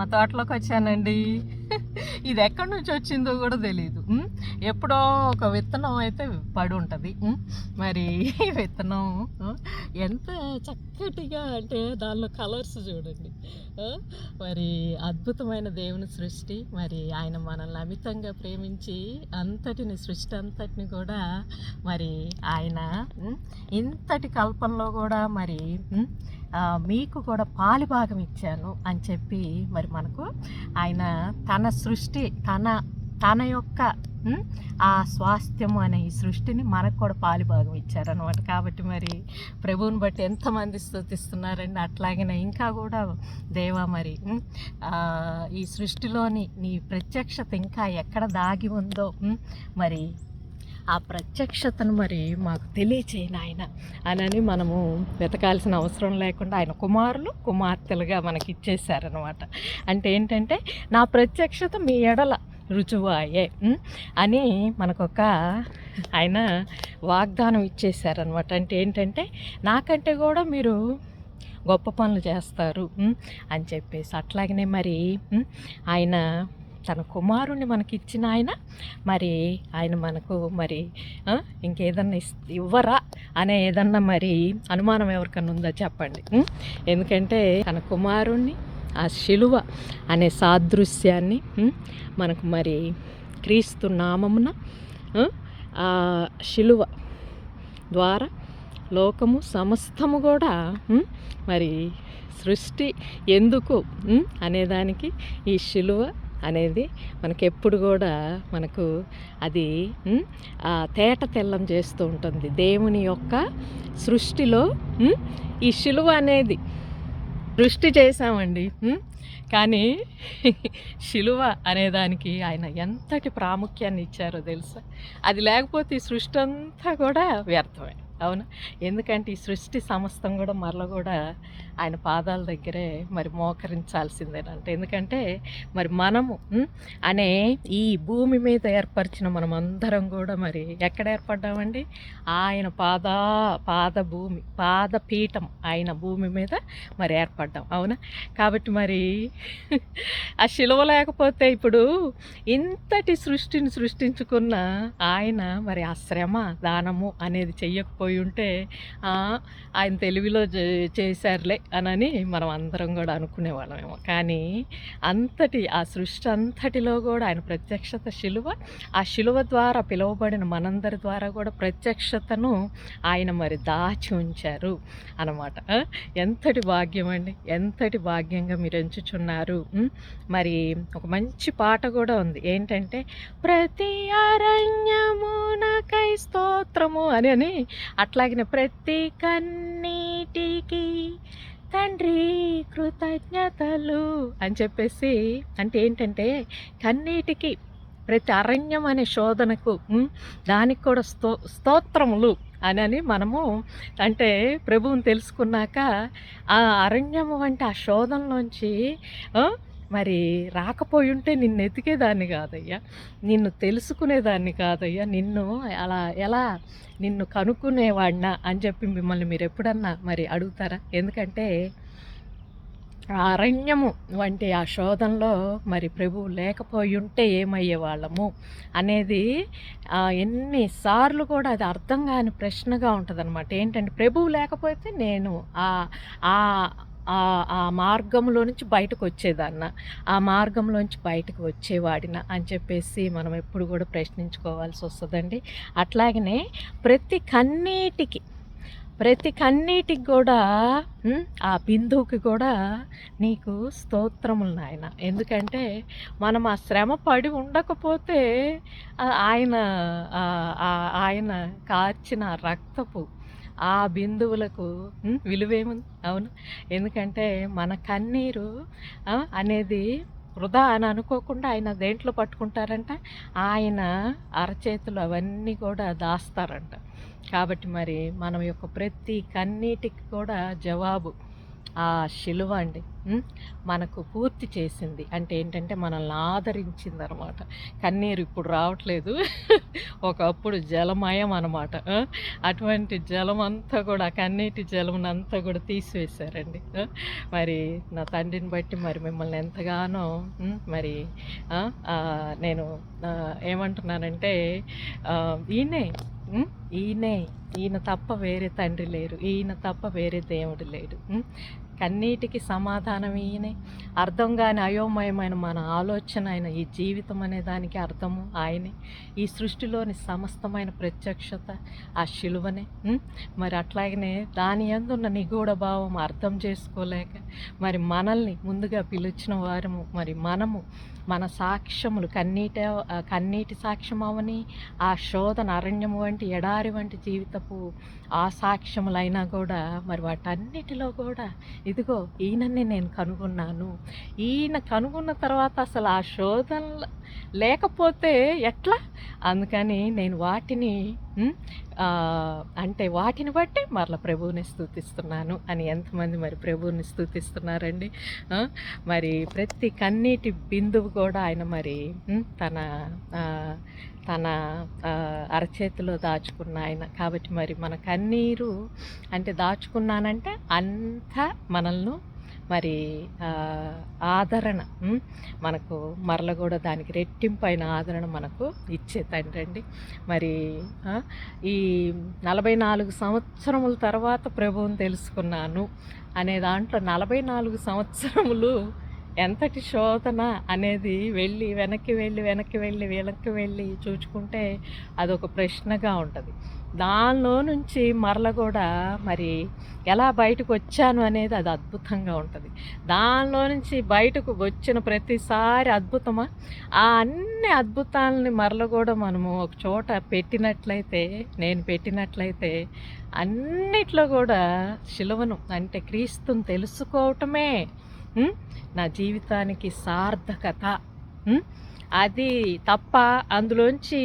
మా తోటలోకి వచ్చానండి. ఇది ఎక్కడి నుంచి వచ్చిందో కూడా తెలియదు ఎప్పుడో ఒక విత్తనం అయితే పడి ఉంటుంది. మరి ఈ విత్తనం ఎంత చక్కటిగా అంటే దానిలో కలర్స్ చూడండి. మరి అద్భుతమైన దేవుని సృష్టి. మరి ఆయన మనల్ని అమితంగా ప్రేమించి అంతటిని సృష్టి అంతటిని కూడా మరి ఆయన ఇంతటి కల్పనలో కూడా మరి మీకు కూడా పాలు భాగం ఇచ్చాను అని చెప్పి మరి మనకు ఆయన తన సృష్టి తన తన యొక్క ఆ స్వాస్థ్యము అనే ఈ సృష్టిని మనకు కూడా పాలి భాగం ఇచ్చారనమాట కాబట్టి మరి ప్రభువుని బట్టి ఎంతమంది స్థుతిస్తున్నారండి. అట్లాగనే ఇంకా కూడా దేవా మరి ఈ సృష్టిలోని నీ ప్రత్యక్షత ఇంకా ఎక్కడ దాగి ఉందో మరి ఆ ప్రత్యక్షతను మరి మాకు తెలియచేయను ఆయన అనని మనము వెతకాల్సిన అవసరం లేకుండా ఆయన కుమారులు కుమార్తెలుగా మనకి ఇచ్చేసారనమాట అంటే ఏంటంటే నా ప్రత్యక్షత మీ ఎడల రుజువాయే అని మనకొక ఆయన వాగ్దానం ఇచ్చేసారనమాట అంటే ఏంటంటే నాకంటే కూడా మీరు గొప్ప పనులు చేస్తారు అని చెప్పేసి. అట్లాగనే మరి ఆయన తన కుమారుణ్ణి మనకి ఇచ్చిన ఆయన మరి ఆయన మనకు మరి ఇంకేదన్నా ఇస్ ఇవ్వరా అనే ఏదన్నా మరి అనుమానం ఎవరికన్నా ఉందా చెప్పండి. ఎందుకంటే తన కుమారుణ్ణి ఆ శిలువ అనే సాదృశ్యాన్ని మనకు మరి క్రీస్తు నామమున ఆ, శిలువ ద్వారా లోకము సమస్తము కూడా మరి సృష్టి ఎందుకు అనేదానికి ఈ శిలువ అనేది మనకి ఎప్పుడు కూడా మనకు అది ఆ తేట తెల్లం చేస్తూ ఉంటుంది. దేవుని యొక్క సృష్టిలో ఈ శిలువ అనేది సృష్టి చేశామండి కానీ శిలువ అనేదానికి ఆయన ఎంతటి ప్రాముఖ్యాన్ని ఇచ్చారో తెలుసా? అది లేకపోతే ఈ సృష్టి అంతా కూడా వ్యర్థమే అవునా? ఎందుకంటే ఈ సృష్టి సమస్తం కూడా మరల కూడా ఆయన పాదాల దగ్గరే మరి మోకరించాల్సిందేనంట. ఎందుకంటే మరి మనము అనే ఈ భూమి మీద ఏర్పరిచిన మనం అందరం కూడా మరి ఎక్కడ ఏర్పడ్డామండి? ఆయన పాద పాద భూమి పాద పీఠం ఆయన భూమి మీద మరి ఏర్పడ్డాం. అవునా? కాబట్టి మరి ఆ శిలువ లేకపోతే ఇప్పుడు ఇంతటి సృష్టిని సృష్టించుకున్న ఆయన మరి ఆ శ్రమ దానము అనేది చెయ్యకపోయి ఉంటే ఆయన తెలివిలో చే- చేశారులే. అనని మనం అందరం కూడా అనుకునేవాళ్ళమేమో. కానీ అంతటి ఆ సృష్టి అంతటిలో కూడా ఆయన ప్రత్యక్షత శిలువ ఆ శిలువ ద్వారా పిలువబడిన మనందరి ద్వారా కూడా ప్రత్యక్షతను ఆయన మరి దాచి ఉంచారు అనమాట ఎంతటి భాగ్యం అండి. ఎంతటి భాగ్యంగా మీరు ఎంచుచున్నారు. మరి ఒక మంచి పాట కూడా ఉంది. ఏంటంటే ప్రతి అరణ్యమునకై స్తోత్రము అని అని అట్లాగిన ప్రతి కన్నీటికి తండ్రి కృతజ్ఞతలు అని చెప్పేసి అంటే ఏంటంటే కన్నీటికి ప్రతి అరణ్యం అనే శోధనకు దానికి కూడా స్తో స్తోత్రములు అని అని మనము అంటే ప్రభువుని తెలుసుకున్నాక ఆ అరణ్యము వంటి ఆ శోధనలోంచి మరి రాకపోయి ఉంటే నిన్ను ఎతికేదాన్ని కాదయ్యా. నిన్ను తెలుసుకునేదాన్ని కాదయ్యా. నిన్ను అలా ఎలా నిన్ను కనుక్కునేవాడినా అని చెప్పి మిమ్మల్ని మీరు ఎప్పుడన్నా మరి అడుగుతారా? ఎందుకంటే ఆ అరణ్యము వంటి ఆ శోధనలో మరి ప్రభువు లేకపోయి ఉంటే ఏమయ్యే వాళ్ళము అనేది ఎన్నిసార్లు కూడా అది అర్థం కాని ప్రశ్నగా ఉంటుంది అనమాట ఏంటంటే ప్రభువు లేకపోతే నేను ఆ ఆ మార్గంలో నుంచి బయటకు వచ్చేదాన్న. ఆ మార్గంలోంచి బయటకు వచ్చేవాడిన అని చెప్పేసి మనం ఎప్పుడు కూడా ప్రశ్నించుకోవాల్సి వస్తుందండి. అట్లాగనే ప్రతి కన్నీటికి ప్రతి కన్నీటికి కూడా ఆ బిందువుకి కూడా నీకు స్తోత్రములు నాయన. ఎందుకంటే మనం ఆ శ్రమ పడి ఉండకపోతే ఆయన ఆయన కార్చిన రక్తపు ఆ బిందువులకు విలువేముంది? అవును. ఎందుకంటే మన కన్నీరు అనేది వృధా అని అనుకోకుండా ఆయన దేంట్లో పట్టుకుంటారంట? ఆయన అరచేతులు అవన్నీ కూడా దాస్తారంట. కాబట్టి మరి మనం యొక్క ప్రతి కన్నీటికి కూడా జవాబు ఆ శిలువ అండి మనకు పూర్తి చేసింది. అంటే ఏంటంటే మనల్ని ఆదరించింది అనమాట కన్నీరు ఇప్పుడు రావట్లేదు. ఒకప్పుడు జలమయం అనమాట. అటువంటి జలం అంతా కూడా కన్నీటి జలం కూడా తీసివేశారండి. మరి నా తండ్రిని బట్టి మరి మిమ్మల్ని ఎంతగానో మరి నేను ఏమంటున్నానంటే ఈయనే ఈయనే ఈయన తప్ప వేరే తండ్రి లేరు. ఈయన తప్ప వేరే దేవుడు లేడు. కన్నీటికి సమాధానం ఈయనే అర్థం కాని అయోమయమైన మన ఆలోచన అయిన ఈ జీవితం అనే దానికి అర్థము ఆయనే. ఈ సృష్టిలోని సమస్తమైన ప్రత్యక్షత ఆ శిలువనే. మరి అట్లాగనే దాని ఎందున్న నిగూఢ భావం అర్థం చేసుకోలేక మరి మనల్ని ముందుగా పిలిచిన వారము మరి మనము మన సాక్ష్యములు కన్నీట కన్నీటి సాక్ష్యం అవని ఆ శోధన అరణ్యము వంటి ఎడారి వంటి జీవితపు ఆ సాక్ష్యములైనా కూడా మరి వాటన్నిటిలో కూడా ఇదిగో ఈయనని నేను కనుగొన్నాను. ఈయన కనుగొన్న తర్వాత అసలు ఆ శోధన లేకపోతే ఎట్లా? అందుకని నేను వాటిని అంటే వాటిని బట్టి మరల ప్రభువుని స్థుతిస్తున్నాను అని ఎంతమంది మరి ప్రభువుని స్థుతిస్తున్నారండి? మరి ప్రతి కన్నీటి బిందువు కూడా ఆయన మరి తన తన అరచేతిలో దాచుకున్న ఆయన. కాబట్టి మరి మన కన్నీరు అంటే దాచుకున్నానంటే అంతా మనల్ని మరి ఆదరణ మనకు మరల కూడా దానికి రెట్టింపైన ఆదరణ మనకు ఇచ్చే తండ్రి అండి మరి ఈ నలభై నాలుగు సంవత్సరముల తర్వాత ప్రభువుని తెలుసుకున్నాను అనే దాంట్లో నలభై నాలుగు సంవత్సరములు ఎంతటి శోధన అనేది వెళ్ళి వెనక్కి వెళ్ళి వెనక్కి వెళ్ళి వెనక్కి వెళ్ళి చూచుకుంటే అదొక ప్రశ్నగా ఉంటుంది. దానిలో నుంచి మరల కూడా మరి ఎలా బయటకు వచ్చాను అనేది అది అద్భుతంగా ఉంటుంది. దానిలో నుంచి బయటకు వచ్చిన ప్రతిసారి అద్భుతమా? ఆ అన్ని అద్భుతాలని మరల కూడా మనము ఒక చోట పెట్టినట్లయితే నేను పెట్టినట్లయితే అన్నిట్లో కూడా శిలువను అంటే క్రీస్తుని తెలుసుకోవటమే నా జీవితానికి సార్థకత అది తప్ప అందులోంచి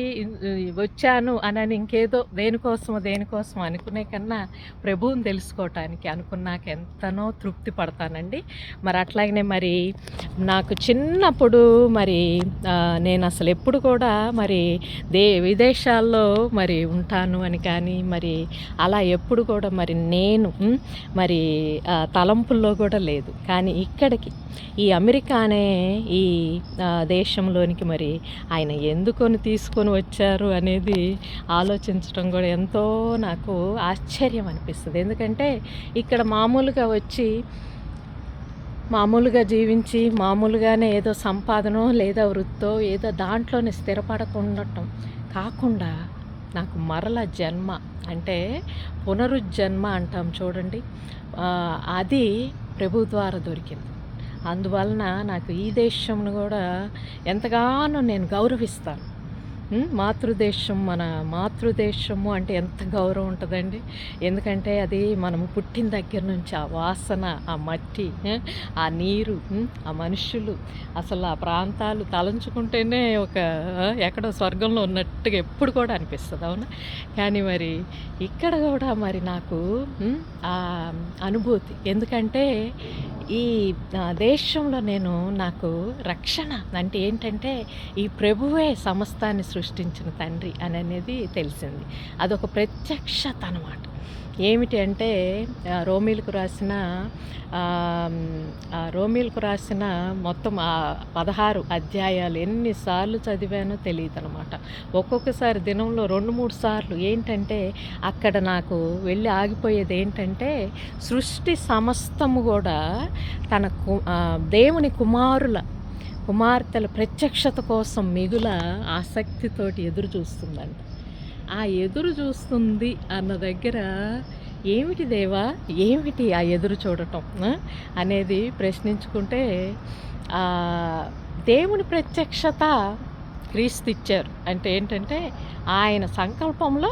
వచ్చాను అని ఇంకేదో దేనికోసమో దేనికోసం అనుకునే కన్నా ప్రభువుని తెలుసుకోవటానికి అనుకున్నాక ఎంతనో తృప్తి పడతానండి. మరి అట్లాగనే మరి నాకు చిన్నప్పుడు మరి నేను అసలు ఎప్పుడు కూడా మరి దే విదేశాల్లో మరి ఉంటాను అని కానీ మరి అలా ఎప్పుడు కూడా మరి నేను మరి తలంపుల్లో కూడా లేదు. కానీ ఇక్కడికి ఈ అమెరికా అనే ఈ దేశంలోనికి మరి ఆయన ఎందుకొని తీసుకొని వచ్చారు అనేది ఆలోచించడం కూడా ఎంతో నాకు ఆశ్చర్యం అనిపిస్తుంది. ఎందుకంటే ఇక్కడ మామూలుగా వచ్చి మామూలుగా జీవించి మామూలుగానే ఏదో సంపాదనో లేదా వృత్తో ఏదో దాంట్లోనే స్థిరపడకుండటం కాకుండా నాకు మరల జన్మ అంటే పునరుజ్జన్మ అంటాం చూడండి. అది ప్రభు ద్వారా దొరికింది. అందువలన నాకు ఈ దేశంను కూడా ఎంతగానో నేను గౌరవిస్తాను. మాతృదేశం మన మాతృదేశము అంటే ఎంత గౌరవం ఉంటుందండి. ఎందుకంటే అది మనము పుట్టిన దగ్గర నుంచి ఆ వాసన ఆ మట్టి ఆ నీరు ఆ మనుషులు అసలు ఆ ప్రాంతాలు తలంచుకుంటేనే ఒక ఎక్కడో స్వర్గంలో ఉన్నట్టుగా ఎప్పుడు కూడా అనిపిస్తుంది అవునా? కానీ మరి ఇక్కడ కూడా మరి నాకు ఆ అనుభూతి. ఎందుకంటే ఈ దేశంలో నేను నాకు రక్షణ అంటే ఏంటంటే ఈ ప్రభువే సమస్తాన్ని సృష్టించిన తండ్రి అని అనేది తెలిసింది. అదొక ప్రత్యక్షత అనమాట ఏమిటి అంటే రోమిల్కు రాసిన రోమిల్కు రాసిన మొత్తం ఆ పదహారు అధ్యాయాలు ఎన్నిసార్లు చదివానో తెలియదు అనమాట ఒక్కొక్కసారి దినంలో రెండు మూడు సార్లు ఏంటంటే అక్కడ నాకు వెళ్ళి ఆగిపోయేది ఏంటంటే సృష్టి సమస్తము కూడా తన కు దేవుని కుమారుల కుమార్తెల ప్రత్యక్షత కోసం మిగుల ఆసక్తితోటి ఎదురు చూస్తుందంట. ఆ ఎదురు చూస్తుంది అన్న దగ్గర ఏమిటి దేవా ఏమిటి ఆ ఎదురు చూడటం అనేది ప్రశ్నించుకుంటే దేవుని ప్రత్యక్షత క్రీస్తు ఇచ్చారు. అంటే ఏంటంటే ఆయన సంకల్పంలో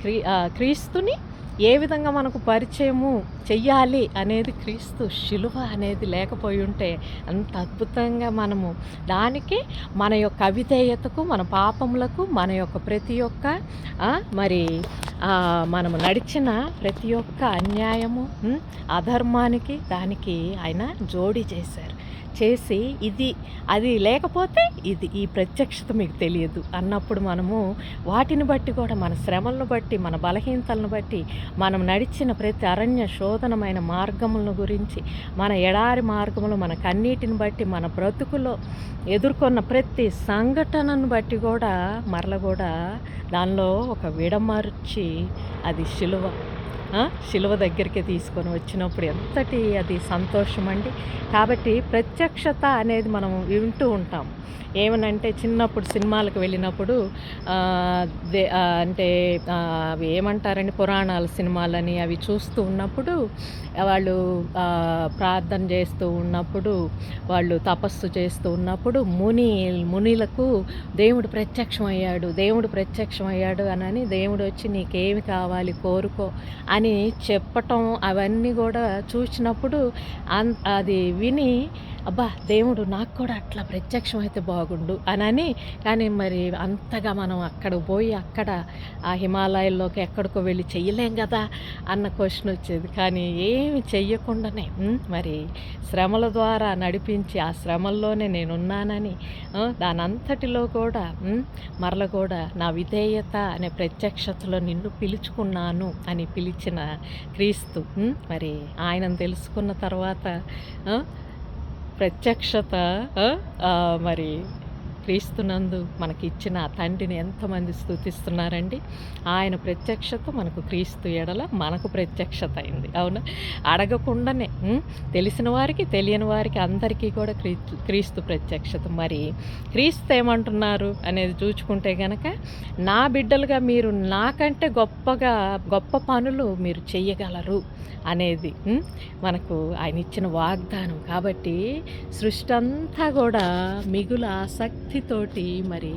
క్రీ క్రీస్తుని ఏ విధంగా మనకు పరిచయము చెయ్యాలి అనేది క్రీస్తు శిలువ అనేది లేకపోయి ఉంటే అంత అద్భుతంగా మనము దానికి మన యొక్క అవిధేయతకు మన పాపములకు మన యొక్క ప్రతి ఒక్క మరి మనము నడిచిన ప్రతి ఒక్క అన్యాయము అధర్మానికి దానికి ఆయన జోడి చేశారు. చేసి ఇది అది లేకపోతే ఇది ఈ ప్రత్యక్షత మీకు తెలియదు అన్నప్పుడు మనము వాటిని బట్టి కూడా మన శ్రమలను బట్టి మన బలహీనతలను బట్టి మనం నడిచిన ప్రతి అరణ్య శోధనమైన మార్గములను గురించి మన ఎడారి మార్గములు మన కన్నీటిని బట్టి మన బ్రతుకులో ఎదుర్కొన్న ప్రతి సంఘటనను బట్టి కూడా మరల కూడా దానిలో ఒక విడమర్చి అది శిలువ. శిలువ దగ్గరికి తీసుకొని వచ్చినప్పుడు ఎంతటి అది సంతోషం అండి కాబట్టి ప్రత్యక్షత అనేది మనం వింటూ ఉంటాం. ఏమనంటే చిన్నప్పుడు సినిమాలకు వెళ్ళినప్పుడు దే అంటే అవి ఏమంటారండి? పురాణాల సినిమాలని అవి చూస్తూ ఉన్నప్పుడు వాళ్ళు ప్రార్థన చేస్తూ ఉన్నప్పుడు వాళ్ళు తపస్సు చేస్తూ ఉన్నప్పుడు ముని మునిలకు దేవుడు ప్రత్యక్షమయ్యాడు దేవుడు ప్రత్యక్షమయ్యాడు అని దేవుడు వచ్చి నీకేమి కావాలి కోరుకో అని చెప్పటం అవన్నీ కూడా చూసినప్పుడు అన్ అది విని అబ్బా దేవుడు నాకు కూడా అట్లా ప్రత్యక్షం అయితే బాగుండు అనని కానీ మరి అంతగా మనం అక్కడ పోయి అక్కడ ఆ హిమాలయాల్లోకి ఎక్కడికో వెళ్ళి చెయ్యలేం కదా అన్న క్వశ్చన్ వచ్చేది. కానీ ఏమి చెయ్యకుండానే మరి శ్రమల ద్వారా నడిపించి ఆ శ్రమల్లోనే నేనున్నానని ఉన్నానని దానంతటిలో కూడా మరల కూడా నా విధేయత అనే ప్రత్యక్షతలో నిన్ను పిలుచుకున్నాను అని పిలిచిన క్రీస్తు మరి ఆయనను తెలుసుకున్న తర్వాత ప్రత్యక్షత మరి క్రీస్తునందు మనకి ఇచ్చిన తండ్రిని ఎంతమంది స్థుతిస్తున్నారండి? ఆయన ప్రత్యక్షత మనకు క్రీస్తు ఎడల మనకు ప్రత్యక్షత అయింది. అవును? అడగకుండానే తెలిసిన వారికి తెలియని వారికి అందరికీ కూడా క్రీస్తు క్రీస్తు ప్రత్యక్షత. మరి క్రీస్తు ఏమంటున్నారు అనేది చూచుకుంటే గనక నా బిడ్డలుగా మీరు నాకంటే గొప్పగా గొప్ప పనులు మీరు చేయగలరు అనేది మనకు ఆయన ఇచ్చిన వాగ్దానం. కాబట్టి సృష్టి అంతా కూడా మిగుల ఆసక్తితోటి మరి?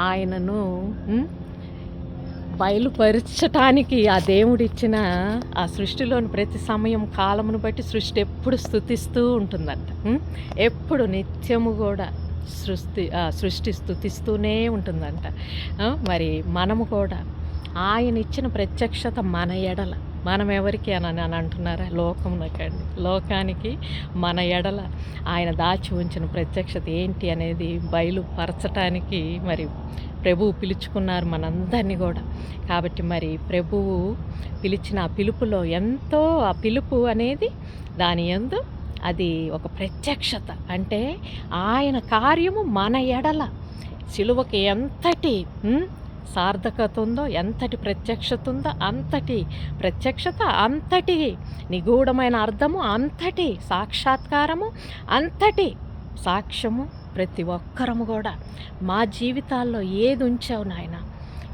ఆయనను? బయలుపరచటానికి ఆ దేవుడిచ్చిన ఆ సృష్టిలోని ప్రతి సమయం కాలమును బట్టి సృష్టి ఎప్పుడు స్థుతిస్తూ ఉంటుందంట? ఎప్పుడు నిత్యము కూడా సృష్టి ఆ, సృష్టి స్థుతిస్తూనే ఉంటుందంట మరి మనము కూడా ఆయన ఇచ్చిన ప్రత్యక్షత మన ఎడల మనం ఎవరికి అని అని అంటున్నారా? లోకమునకండి లోకానికి మన ఎడల ఆయన దాచి ఉంచిన ప్రత్యక్షత ఏంటి అనేది బయలుపరచటానికి మరి ప్రభువు పిలుచుకున్నారు మనందరినీ కూడా. కాబట్టి మరి ప్రభువు పిలిచిన ఆ పిలుపులో ఎంతో ఆ పిలుపు అనేది దాని ఎందు అది ఒక ప్రత్యక్షత. అంటే ఆయన కార్యము మన ఎడల. సిలువకి ఎంతటి సార్థకత ఉందో ఎంతటి ప్రత్యక్షత ఉందో అంతటి ప్రత్యక్షత అంతటి నిగూఢమైన అర్థము అంతటి సాక్షాత్కారము అంతటి సాక్ష్యము ప్రతి ఒక్కరము కూడా మా జీవితాల్లో ఏది ఉంచావు నాయన?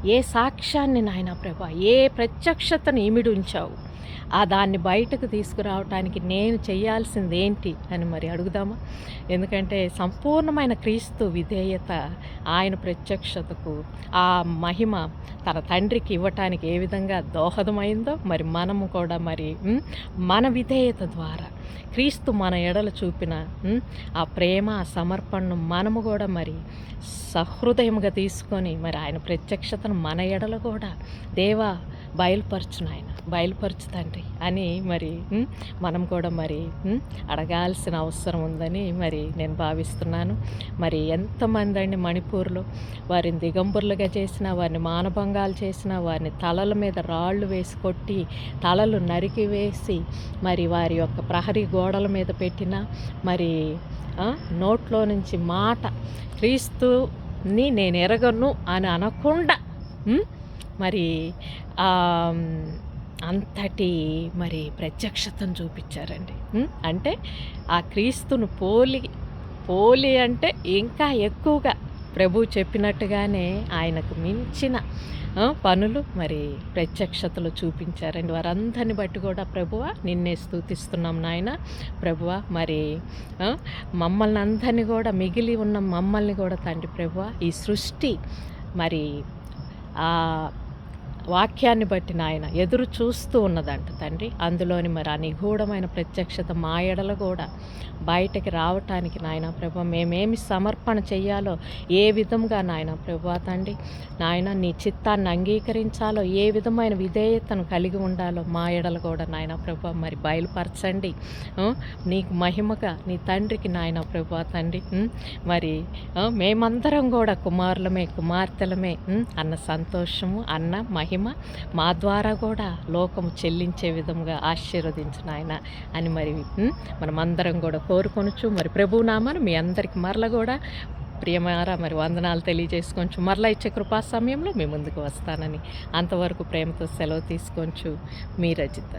ఏ సాక్ష్యాన్ని నాయన ప్రభా? ఏ ప్రత్యక్షతను ఇమిడి ఉంచావు? ఆ దాన్ని బయటకు తీసుకురావటానికి నేను చేయాల్సింది ఏంటి అని మరి అడుగుదామా? ఎందుకంటే సంపూర్ణమైన క్రీస్తు విధేయత ఆయన ప్రత్యక్షతకు ఆ మహిమ తన తండ్రికి ఇవ్వటానికి ఏ విధంగా దోహదమైందో మరి మనము కూడా మరి మన విధేయత ద్వారా క్రీస్తు మన ఎడల చూపిన ఆ ప్రేమ ఆ సమర్పణను మనము కూడా మరి సహృదయముగా తీసుకొని మరి ఆయన ప్రత్యక్షతను మన ఎడల కూడా దేవా బయలుపరచును ఆయన బయలుపరచు తండ్రి అని మరి మనం కూడా మరి అడగాల్సిన అవసరం ఉందని మరి నేను భావిస్తున్నాను. మరి ఎంతమంది అండి మణిపూర్లో? వారిని దిగంబరులుగా చేసిన వారిని మానభంగాలు చేసిన వారిని తలల మీద రాళ్ళు వేసి కొట్టి తలలు నరికి వేసి మరి వారి యొక్క ప్రహరీ గోడల మీద పెట్టిన మరి నోట్లో నుంచి మాట క్రీస్తుని నేను ఎరగను అని అనకుండా మరి అంతటి మరి ప్రత్యక్షతను చూపించారండి. అంటే ఆ క్రీస్తును పోలి పోలి అంటే ఇంకా ఎక్కువగా ప్రభు చెప్పినట్టుగానే ఆయనకు మించిన పనులు మరి ప్రత్యక్షతలు చూపించారండి. వారందరిని బట్టి కూడా ప్రభువ నిన్నే స్థుతిస్తున్నాం నాయన. ప్రభువ మరి మమ్మల్ని అందరినీ కూడా మిగిలి ఉన్న మమ్మల్ని కూడా తండ్రి ప్రభువ ఈ సృష్టి మరి ఆ వాక్యాన్ని బట్టి నాయన ఎదురు చూస్తూ ఉన్నదంట తండ్రి. అందులోని మరి ఆ నిగూఢమైన ప్రత్యక్షత మా ఎడల కూడా బయటకి రావటానికి నాయన ప్రభు మేమేమి సమర్పణ చెయ్యాలో ఏ విధంగా నాయన ప్రభు తండ్రి నాయన నీ చిత్తాన్ని అంగీకరించాలో ఏ విధమైన విధేయతను కలిగి ఉండాలో మా ఎడలు కూడా నాయన ప్రభు మరి బయలుపరచండి. నీకు మహిమగా నీ తండ్రికి నాయన ప్రభు తండ్రి మరి మేమందరం కూడా కుమారులమే కుమార్తెలమే అన్న సంతోషము అన్న మహిమ మా ద్వారా కూడా లోకము చెల్లించే విధంగా ఆశీర్వదించిన ఆయన అని మరి మనం మనమందరం కూడా కోరుకొనొచ్చు మరి ప్రభునామాను మీ అందరికి మరల కూడా ప్రియమారా మరి వందనాలు తెలియజేసుకోవచ్చు మరలా ఇచ్చే కృపా సమయంలో మీ ముందుకు వస్తానని అంతవరకు ప్రేమతో సెలవు తీసుకోవచ్చు మీ రజిత